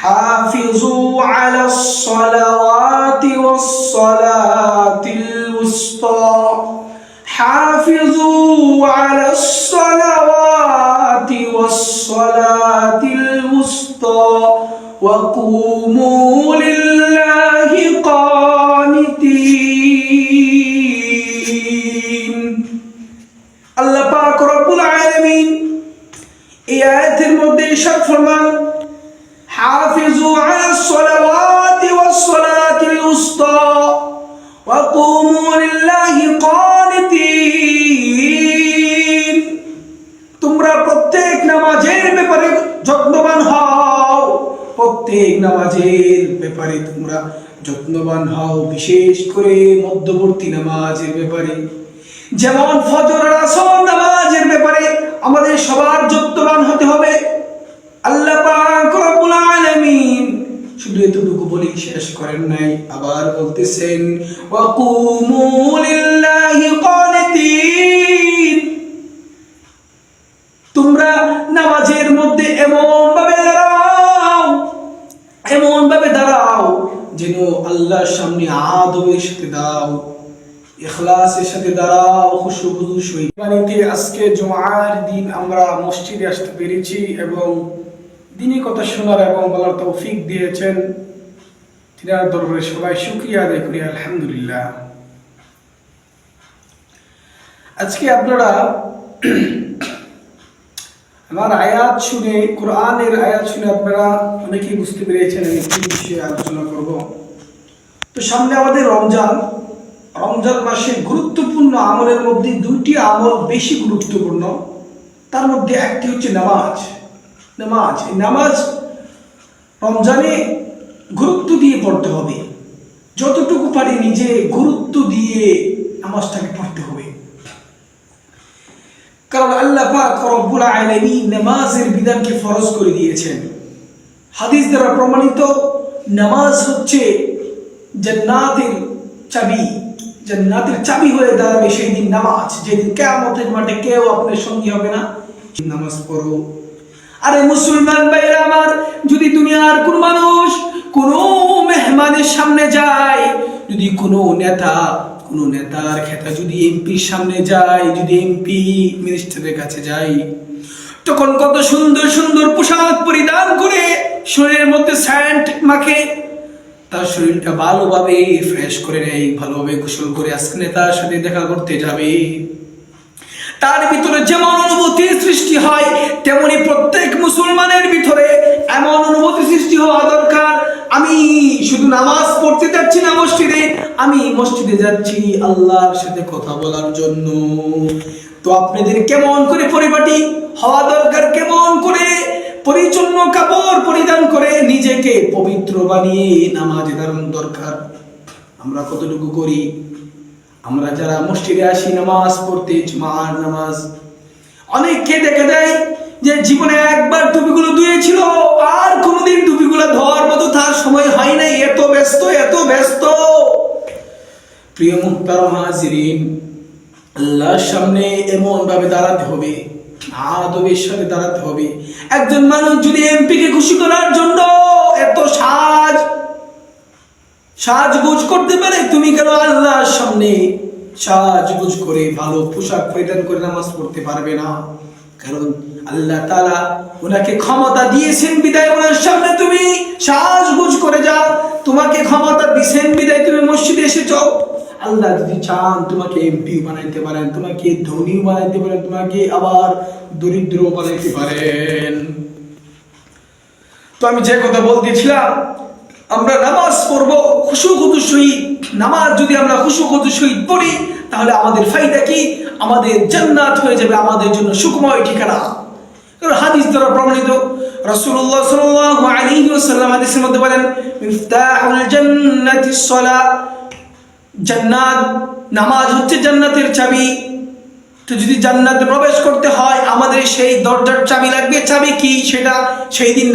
حافظوا على الصلوات والصلاة الوسطى حافظوا على الصلوات والصلاة الوسطى وقوموا لله قانتين আল্লাহ পাক রব্বুল আলামিন এই আয়াতের মধ্যে ইরশাদ ফরমান সালাওয়াতি ওয়াস সালাতিল উসতা ওয়া কুমু লিল্লাহি কানিতিন তোমরা প্রত্যেক নামাজের ব্যাপারে যত্নবান হও, প্রত্যেক নামাজের ব্যাপারে তোমরা যত্নবান হও, বিশেষ করে মধ্যবর্তী নামাজের ব্যাপারে। যেমন ফজর আসর নামাজের ব্যাপারে আমাদের সবার যত্নবান হতে এতটুকু বলে, শেষ করেন নাই, আবার বলতেছেন তোমরা নামাজের মধ্যে এমন ভাবে দাঁড়াও এমন ভাবে দাঁড়াও যেন আল্লাহর সামনে আদবের সাথে ইখলাসের সাথে দাঁড়াও বাণীতে আজকে জুমার দিন আমরা মসজিদে আসতে পেরেছি এবং দিনই কথা শোনার এবং বলার তৌফিক দিয়েছেন। তিনার দরবারে সবাই শুক্রিয়া আদায় করি, আলহামদুলিল্লাহ। আজকে আপনারা আমার আয়াত শুনে, কোরআনের আয়াত শুনে আপনারা অনেকেই বুঝতে পেরেছেন আমি কি বিষয়ে আলোচনা করব। তো সামনে আমাদের রমজান। রমজান মাসে গুরুত্বপূর্ণ আমলের মধ্যে দুইটি আমল বেশি গুরুত্বপূর্ণ। তার মধ্যে একটি হচ্ছে নামাজ। নামাজ। নামাজ রমজানে গুরুত্ব দিয়ে পড়তে হবে। যতটুকু পারি নিজে গুরুত্ব দিয়ে নামাজটাকে পড়তে হবে। কারণ আল্লাহ পাক রব্বুল আলামিন নামাজের বিধানকে ফরজ করে দিয়েছেন। হাদিস দ্বারা প্রমাণিত, নামাজ হচ্ছে জান্নাতের চাবি। জান্নাতের চাবি হয়ে দাঁড়াবে সেই দিন নামাজ। যেদিন কেয়ামতের মাঠে কেউ আপনার সঙ্গী হবে না। নামাজ পড়ো। আরে মুসলমান ভাইরা আমার, যদি কোন মানুষ কোন মেহমানের সামনে যায়। যদি কোনো নেতা, কোনো নেতার খেতা যদি এমপির সামনে যায়, যদি এমপি মিনিস্টারের কাছে যায়, তখন কত সুন্দর সুন্দর পোশাক পরিধান করে শরীরের মধ্যে স্যান্ড মাখে। তার শরীরটা ভালোভাবে ফ্রেশ করে নেয়, ভালোভাবে গোসল করে আজকে নেতার সাথে দেখা করতে যাবে। তার ভিতরে যেমন অনুভূতি সৃষ্টি হয়, তেমনি প্রত্যেক মুসলমানের ভিতরে এমন অনুভূতি সৃষ্টি হওয়া আমি শুধু নামাজ পড়তে যাচ্ছি না মসজিদে, আমি মসজিদে যাচ্ছি আল্লাহর সাথে কথা বলার জন্য। তো আপনাদের কেমন করে পরিপাটি হওয়া দরকার, কেমন করে পরিচ্ছন্ন কাপড় পরিধান করে নিজেকে পবিত্র বানিয়ে নামাজে দাঁড়ানো দরকার? আমরা কতটুকু করি? আমরা যারা মসজিদে আসি, নামাজ পড়তে, জুমার নামাজ অনেককে দেখে দেয় যে জীবনে একবার টুপিগুলো ধুয়েছিল, আর কোনোদিন টুপিগুলো ধোয়ার মতো তার সময় হয় নাই। এত ব্যস্ত এত ব্যস্ত। প্রিয় মুক্তারম হাজিরিন, আল্লাহর সামনে এমন ভাবে দাঁড়াতে হবে, আদবের সাথে দাঁড়াতে হবে। একজন মানুষ যদি এমপিকে খুশি করার জন্য এত সাজ, সাজগোজ করতে পারে, তুমি কেন আল্লাহর সামনে সাজগোজ করে ভালো পোশাক পরিধান করে নামাজ পড়তে পারবে না? কারণ আল্লাহ তালা ওনাকে ক্ষমতা দিয়েছেন বিদায় ওনার সামনে তুমি সাজগোজ করে যাও। তোমাকে ক্ষমতা দিয়েছেন বিদায়, তুমি মসজিদে এসেছ। আল্লাহ যদি চান তোমাকে এমপি বানাইতে পারেন, তোমাকে ধনী বানাইতে পারেন, তোমাকে আবার দরিদ্র বানাইতে পারেন। তো আমি যে কথা বলতেছিলাম, আমরা নামাজ পড়ব। নামাজ যদি আমরা খুশু খুদু সহিত পড়ি, তাহলে আমাদের ফাইদা কি? আমাদের জান্নাত হয়ে যাবে, আমাদের জন্য সুখময় ঠিকানা। হাদিস দ্বারা প্রমাণিত, রাসূলুল্লাহ সাল্লাল্লাহু আলাইহি ওয়াসাল্লাম হাদিসের মধ্যে বলেন, মিফতাহুল জান্নাতিস সালাহ জান্নাত, নামাজ হচ্ছে জান্নাতের চাবি। তো যদি জান্নাতে প্রবেশ করতে হয়, আমাদের সেই দরজার চাবি লাগবে, চাবি কি? সেটা সেই দিন